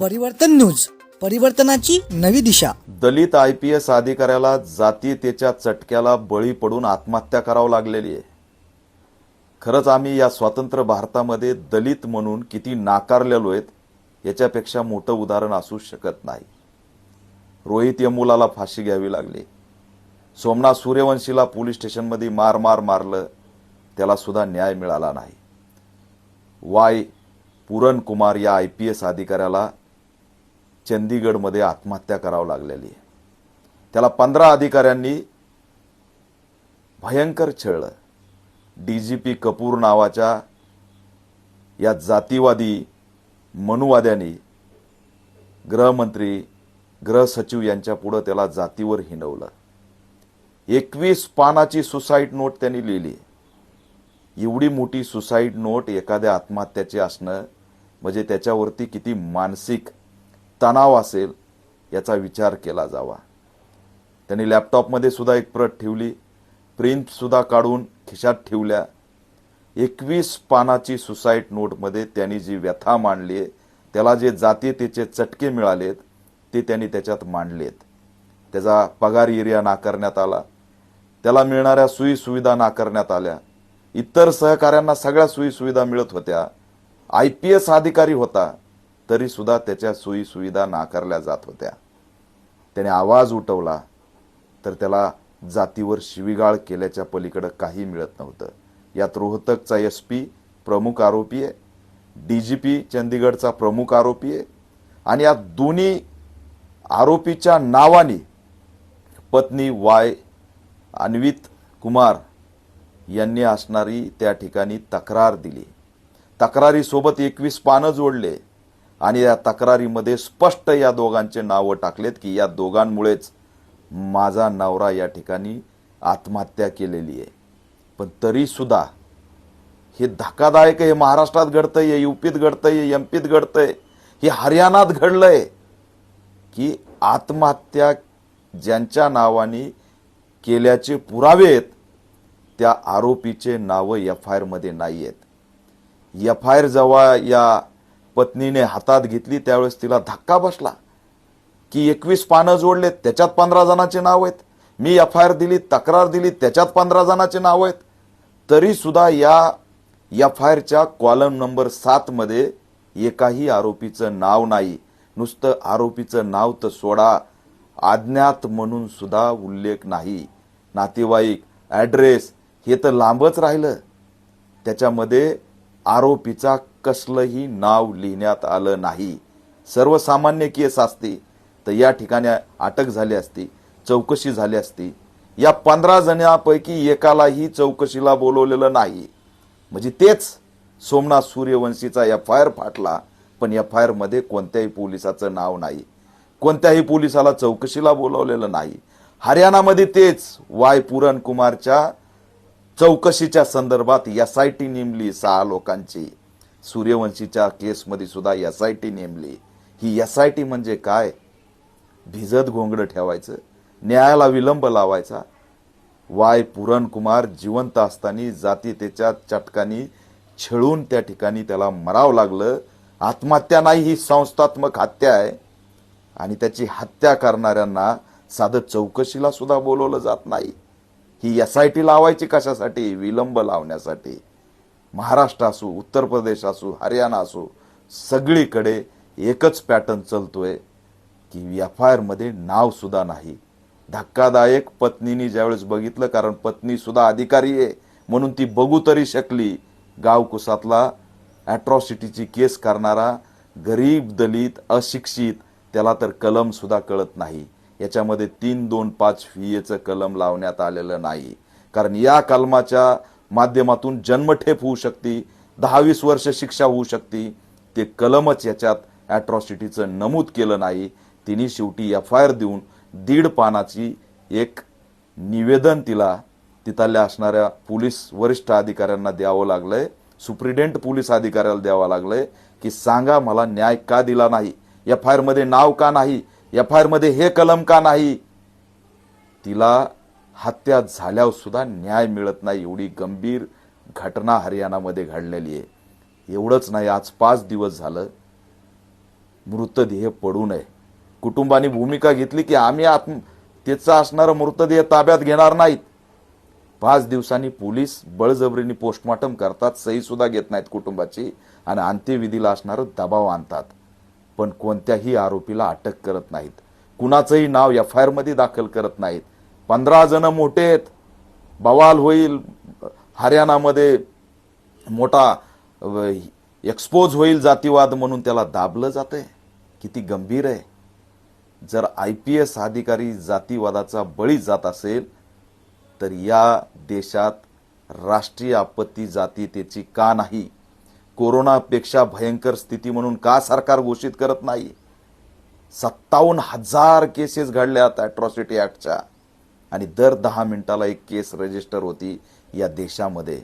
परिवर्तन न्यूज परिवर्तनाची नवी दिशा. दलित आय पी एस अधिकाऱ्याला जातीयतेच्या चटक्याला बळी पडून आत्महत्या करावं लागलेली आहे. खरंच आम्ही या स्वतंत्र भारतामध्ये दलित म्हणून किती नाकारलेलो आहेत याच्यापेक्षा मोठं उदाहरण असू शकत नाही. रोहित यमुलाला फाशी घ्यावी लागली. सोमनाथ सूर्यवंशीला पोलीस स्टेशनमध्ये मार मार मारलं त्याला सुद्धा न्याय मिळाला नाही. वाय. पुरणकुमार या आय पी एस अधिकाऱ्याला चंदीगडमध्ये आत्महत्या करावं लागलेली आहे. त्याला पंधरा अधिकाऱ्यांनी भयंकर छळलं डी जी पी कपूर नावाच्या या जातीवादी मनुवाद्यांनी गृहमंत्री गृहसचिव यांच्या पुढं त्याला जातीवर हिणवलं एकवीस पानाची सुसाईड नोट त्यांनी लिहिली एवढी मोठी सुसाईड नोट एखाद्या आत्महत्याची असणं म्हणजे त्याच्यावरती किती मानसिक तणाव असेल याचा विचार केला जावा. त्यांनी लॅपटॉपमध्ये सुद्धा एक प्रत ठेवली. प्रिंटसुद्धा काढून खिशात ठेवल्या. एकवीस पानाची सुसाईड नोटमध्ये त्यांनी जी व्यथा मांडली आहे त्याला जे जातीयतेचे चटके मिळालेत ते त्यांनी त्याच्यात मांडलेत. त्याचा पगार एरिया नाकारण्यात आला. त्याला मिळणाऱ्या सोयी सुविधा नाकारण्यात आल्या. इतर सहकाऱ्यांना सगळ्या सोयी सुविधा मिळत होत्या. आय पी एस अधिकारी होता. तरी सुद्धा त्याच्या सोयीसुविधा नाकारल्या जात होत्या. त्याने आवाज उठवला तर त्याला जातीवर शिवीगाळ केल्याच्या पलीकडं काही मिळत नव्हतं. यात रोहतकचा एस पी प्रमुख आरोपी आहे डी जी पी चंदीगडचा प्रमुख आरोपी आहे आणि या दोन्ही आरोपीच्या नावाने पत्नी वाय अन्वित कुमार यांनी असणारी त्या ठिकाणी तक्रार दिली. तक्रारीसोबत एकवीस पानं जोडले. आणि या तक्रारीमध्ये स्पष्ट या दोघांचे नावं टाकलेत की या दोघांमुळेच माझा नवरा या ठिकाणी आत्महत्या केलेली आहे. पण तरीसुद्धा हे धक्कादायक आहे हे महाराष्ट्रात घडतं आहे युपीत यम पीत घडतं आहे हे हरियाणात घडलंय की आत्महत्या ज्यांच्या नावाने केल्याचे पुरावे आहेत त्या आरोपीचे नावं एफ आय आरमध्ये नाही आहेत एफ आय आर जेव्हा या पत्नीने हातात घेतली त्यावेळेस तिला धक्का बसला. की एकवीस पानं जोडलेत त्याच्यात पंधरा जणांचे नाव आहेत. मी एफ आय आर दिली तक्रार दिली त्याच्यात पंधरा जणांचे नाव आहेत. तरी सुद्धा या एफ आय आरच्या कॉलम नंबर सातमध्ये एकाही आरोपीचं नाव नाही. नुसतं आरोपीचं नाव तर सोडा. अज्ञात म्हणून सुद्धा उल्लेख नाही. नातेवाईक ॲड्रेस हे तर लांबच राहिलं. त्याच्यामध्ये आरोपीचा कसलंही नाव लिहिण्यात आलं नाही. सर्वसामान्य केस असती तर या ठिकाणी अटक झाली असती चौकशी झाली असती. या पंधरा जणांपैकी एकालाही चौकशीला बोलवलेलं नाही. म्हणजे तेच सोमनाथ सूर्यवंशीचा एफ आय आर फाटला पण एफ आय आरमध्ये कोणत्याही पोलिसाचं नाव नाही. कोणत्याही पोलिसाला चौकशीला बोलवलेलं नाही. हरियाणामध्ये तेच वाय पुरणकुमारच्या चौकशीच्या संदर्भात एस आय टी नेमली सहा लोकांची. सूर्यवंशीच्या केसमध्ये सुद्धा एस आय टी नेमली. ही एस आय टी म्हणजे काय? भिजत घोंगडं ठेवायचं न्यायाला विलंब लावायचा. वाय. पुरणकुमार जिवंत असताना जातीतेच्या चटकानी छळून त्या ठिकाणी त्याला मरावं लागलं. आत्महत्या नाही ही संस्थात्मक हत्या आहे. आणि त्याची हत्या करणाऱ्यांना साधं चौकशीला सुद्धा बोलवलं जात नाही. ही एस आय टी लावायची कशासाठी? विलंब लावण्यासाठी. महाराष्ट्र असो उत्तर प्रदेश असो हरियाणा असो सगळीकडे एकच पॅटर्न चलतोय की एफ आय आरमध्ये नावसुद्धा नाही. धक्कादायक पत्नीने ज्यावेळेस बघितलं कारण पत्नीसुद्धा अधिकारी आहे म्हणून ती बघू तरी शकली. गावकुसातला ॲट्रॉसिटीची केस करणारा गरीब दलित अशिक्षित त्याला तर कलमसुद्धा कळत नाही. याच्यामध्ये तीन दोन पाच फियेचं कलम लावण्यात आलेलं नाही. कारण या कलमाच्या माध्यमातून जन्मठेप होऊ शकते दहावीस वर्ष शिक्षा होऊ शकते. ते कलमच याच्यात ॲट्रॉसिटीचं नमूद केलं नाही. तिने शेवटी एफ आय आर देऊन दीड पानाची एक निवेदन तिला तिथल्या असणाऱ्या पोलीस वरिष्ठ अधिकाऱ्यांना द्यावं लागलंय. सुप्रिटेंट पोलीस अधिकाऱ्याला द्यावं लागलंय की सांगा मला न्याय का दिला नाही? एफ आय आरमध्ये नाव का नाही? एफ आय आरमध्ये हे कलम का नाही? तिला हत्या झाल्यावर सुद्धा न्याय मिळत नाही. एवढी गंभीर घटना हरियाणामध्ये घडलेली आहे. एवढंच नाही आज पाच दिवस झालं. मृतदेह पडू नये. कुटुंबाने भूमिका घेतली की आम्ही आत्म त्याचा असणारा मृतदेह ताब्यात घेणार नाहीत. पाच दिवसांनी पोलीस बळजबरीने पोस्टमॉर्टम करतात सही सुद्धा घेत नाहीत कुटुंबाची आणि अंत्यविधीला असणारं दबाव आणतात. पण कोणत्याही आरोपीला अटक करत नाहीत. कुणाचंही नाव एफ आय आरमध्ये दाखल करत नाहीत. पंधरा जण मोठे आहेत. बवाल होईल. हरियाणामध्ये मोठा एक्सपोज होईल जातीवाद म्हणून त्याला दाबलं जातंय. किती गंभीर आहे. जर आय पी एस अधिकारी जातीवादाचा बळी जात असेल तर या देशात राष्ट्रीय आपत्ती जातीयतेची का नाही? कोरोनापेक्षा भयंकर स्थिती म्हणून का सरकार घोषित करत नाही? सत्तावन्न हजार केसेस घडल्यात अॅट्रॉसिटी ऍक्टच्या आणि दर दहा मिनिटाला एक केस रजिस्टर होती या देशामध्ये.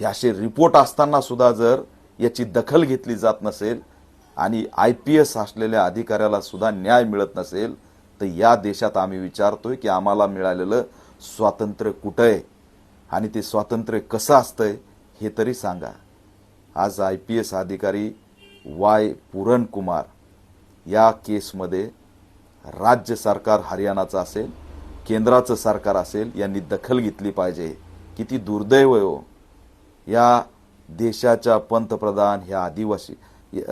हे असे रिपोर्ट असताना सुद्धा जर याची दखल घेतली जात नसेल आणि आय पी एस असलेल्या अधिकाऱ्याला सुद्धा न्याय मिळत नसेल तर या देशात आम्ही विचारतोय की आम्हाला मिळालेलं स्वातंत्र्य कुठं आहे आणि ते स्वातंत्र्य कसं असतंय हे तरी सांगा. आज आय पी एस अधिकारी वाय पुरणकुमार या केसमध्ये राज्य सरकार हरियाणाचं असेल केंद्राचं सरकार असेल यांनी दखल घेतली पाहिजे. किती दुर्दैव हो. या देशाच्या पंतप्रधान ह्या आदिवासी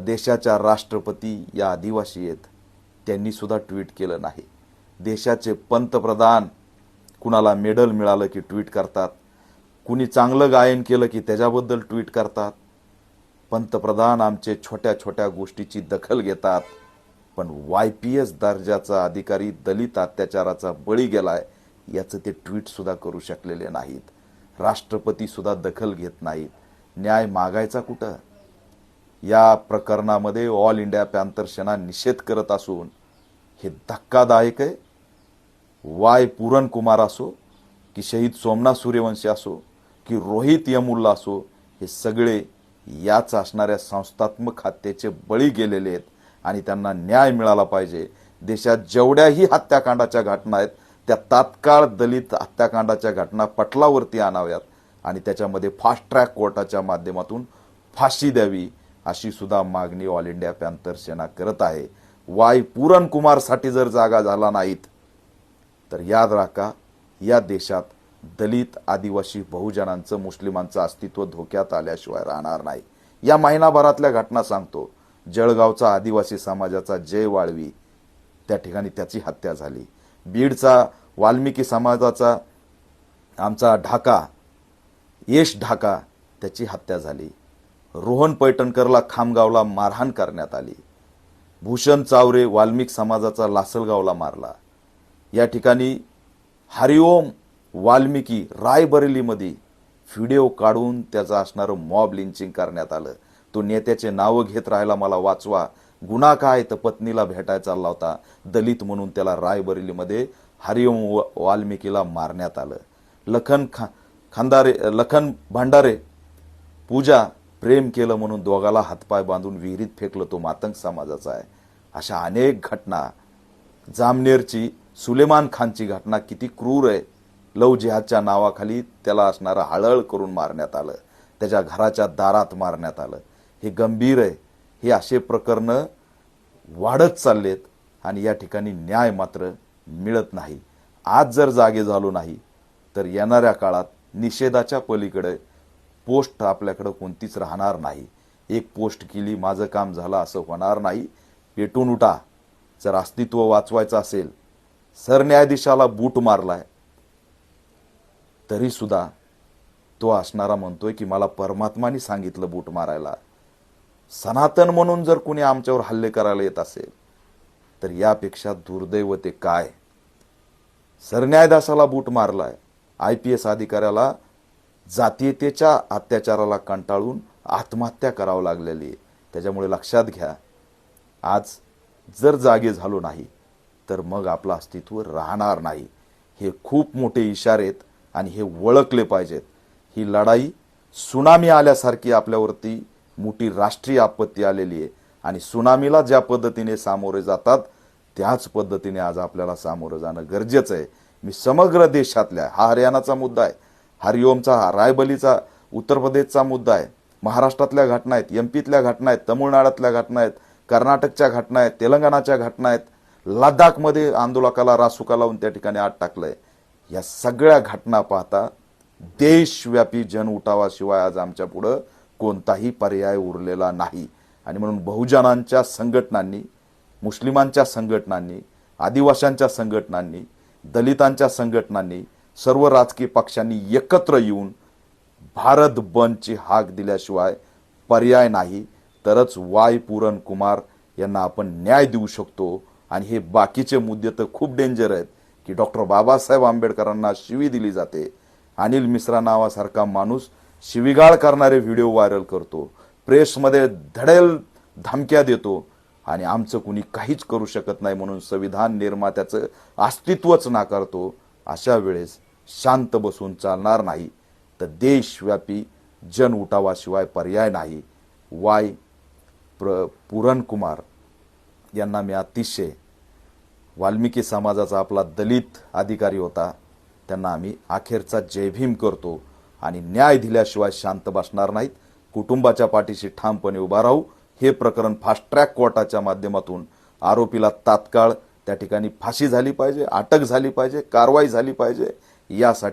देशाच्या राष्ट्रपती या आदिवासी आहेत. त्यांनी सुद्धा ट्विट केलं नाही. देशाचे पंतप्रधान कुणाला मेडल मिळालं की ट्विट करतात? कुणी चांगलं गायन केलं की त्याच्याबद्दल ट्विट करतात? पंतप्रधान आमचे छोट्या छोट्या गोष्टीची दखल घेतात. पण वाय पी एस दर्जाचा अधिकारी दलित अत्याचाराचा बळी गेलाय याचं ते ट्विट सुद्धा करू शकलेले नाहीत. राष्ट्रपती सुद्धा दखल घेत नाहीत. न्याय मागायचा कुठं? या प्रकरणामध्ये ऑल इंडिया पॅन्थर सेना निषेध करत असून हे धक्कादायक आहे. वाय पुरणकुमार असो की शहीद सोमनाथ सूर्यवंशी असो की रोहित यमुल्ला असो हे सगळे याच असणाऱ्या संस्थात्मक हत्येचे बळी गेलेले आहेत. आणि त्यांना न्याय मिळाला पाहिजे. देशात जेवढ्याही हत्याकांडाच्या घटना आहेत त्या तात्काळ दलित हत्याकांडाच्या घटना पटलावरती आणाव्यात आणि त्याच्यामध्ये फास्ट ट्रॅक कोर्टाच्या माध्यमातून फाशी द्यावी अशी सुद्धा मागणी ऑल इंडिया पॅन्थर सेना करत आहे. वाय पुरणकुमारसाठी जर जागा झाला नाहीत तर याद राखा या देशात दलित आदिवासी बहुजनांचं मुस्लिमांचं अस्तित्व धोक्यात आल्याशिवाय राहणार नाही. या महिनाभरातल्या घटना सांगतो. जळगावचा आदिवासी समाजाचा जय वाळवी. त्या ठिकाणी त्याची हत्या झाली. बीडचा वाल्मिकी समाजाचा आमचा ढाका यश ढाका त्याची हत्या झाली. रोहन पैठणकरला खामगावला मारहाण करण्यात आली. भूषण चावरे वाल्मिक समाजाचा लासलगावला मारला. या ठिकाणी हरिओम वाल्मिकी रायबरेलीमध्ये व्हिडिओ काढून त्याचं असणारं मॉब लिंचिंग करण्यात आलं. तो नेत्याचे नावं घेत राहायला मला वाचवा. गुन्हा काय तर पत्नीला भेटायला चालला होता. दलित म्हणून त्याला रायबरेलीमध्ये हरिओम व- वाल्मिकीला मारण्यात आलं. लखन खा खांदारे लखन भांडारे पूजा प्रेम केलं म्हणून दोघाला हातपाय बांधून विहिरीत फेकलं तो मातंग समाजाचा आहे. अशा अनेक घटना. जामनेरची सुलेमान खानची घटना किती क्रूर आहे. लव जिहादच्या नावाखाली त्याला असणारं हळहळ करून मारण्यात आलं. त्याच्या घराच्या दारात मारण्यात आलं. हे गंभीर आहे. हे असे प्रकरणं वाढत चाललेत आणि या ठिकाणी न्याय मात्र मिळत नाही. आज जर जागे झालो नाही तर येणाऱ्या काळात निषेधाच्या पलीकडे पोस्ट आपल्याकडं कोणतीच राहणार नाही. एक पोस्ट केली माझं काम झालं असं होणार नाही. पेटून उठा. जर अस्तित्व वाचवायचं असेल सरन्यायाधीशाला बूट मारलाय तरी सुद्धा तो असणारा म्हणतोय की मला परमात्माने सांगितलं बूट मारायला. सनातन म्हणून जर कुणी आमच्यावर हल्ले करायला येत असेल तर यापेक्षा दुर्दैव ते काय? सरन्यायदासाला बूट मारलाय. आय पी एस अधिकाऱ्याला जातीयतेच्या अत्याचाराला कंटाळून आत्महत्या करावं लागलेली आहे. त्याच्यामुळे लक्षात घ्या आज जर जागे झालो नाही तर मग आपलं अस्तित्व राहणार नाही. हे खूप मोठे इशारे आहेत आणि हे ओळखले पाहिजेत. ही लढाई सुनामी आल्यासारखी आपल्यावरती मोठी राष्ट्रीय आपत्ती आलेली आहे. आणि सुनामीला ज्या पद्धतीने सामोरे जातात त्याच पद्धतीने आज आपल्याला सामोरं जाणं गरजेचं आहे. मी समग्र देशातल्या हा हरियाणाचा मुद्दा आहे हरिओमचा हा रायबलीचा उत्तर प्रदेशचा मुद्दा आहे महाराष्ट्रातल्या घटना आहेत एम पीतल्या घटना आहेत तमिळनाडूतल्या घटना आहेत कर्नाटकच्या घटना आहेत तेलंगणाच्या घटना आहेत लडाखमध्ये आंदोलकाला रासुका लावून त्या ठिकाणी आत टाकलंय. या सगळ्या घटना पाहता देशव्यापी जन उठावाशिवाय आज आमच्या पुढं कोणताही पर्याय उरलेला नाही. आणि म्हणून बहुजनांच्या संघटनांनी मुस्लिमांच्या संघटनांनी आदिवाशांच्या संघटनांनी दलितांच्या संघटनांनी सर्व राजकीय पक्षांनी एकत्र येऊन भारत बंदची हाक दिल्याशिवाय पर्याय नाही. तरच वाय पुरण कुमार यांना आपण न्याय देऊ शकतो. आणि हे बाकीचे मुद्दे तर खूप डेंजर आहेत की डॉक्टर बाबासाहेब आंबेडकरांना शिवी दिली जाते. अनिल मिश्रा नावासारखा माणूस शिवीगाळ करणारे व्हिडिओ व्हायरल करतो. प्रेसमध्ये धडेल धमक्या देतो. आणि आमचं कुणी काहीच करू शकत नाही म्हणून संविधान निर्मात्याचं अस्तित्वच नाकारतो. अशा वेळेस शांत बसून चालणार नाही. तर देशव्यापी जन उठावाशिवाय पर्याय नाही. वाय. प्र. पुरणकुमार यांना मी अतिशय वाल्मिकी समाजाचा आपला दलित अधिकारी होता. त्यांना आम्ही अखेरचा जयभीम करतो. आणि न्याय दिल्याशिवाय शांत बसणार नाहीत. कुटुंबाच्या पाठीशी ठामपणे उभा राहू. हे प्रकरण फास्ट ट्रॅक कोर्टाच्या माध्यमातून आरोपीला तात्काळ त्या ठिकाणी फाशी झाली पाहिजे अटक झाली पाहिजे कारवाई झाली पाहिजे यासाठी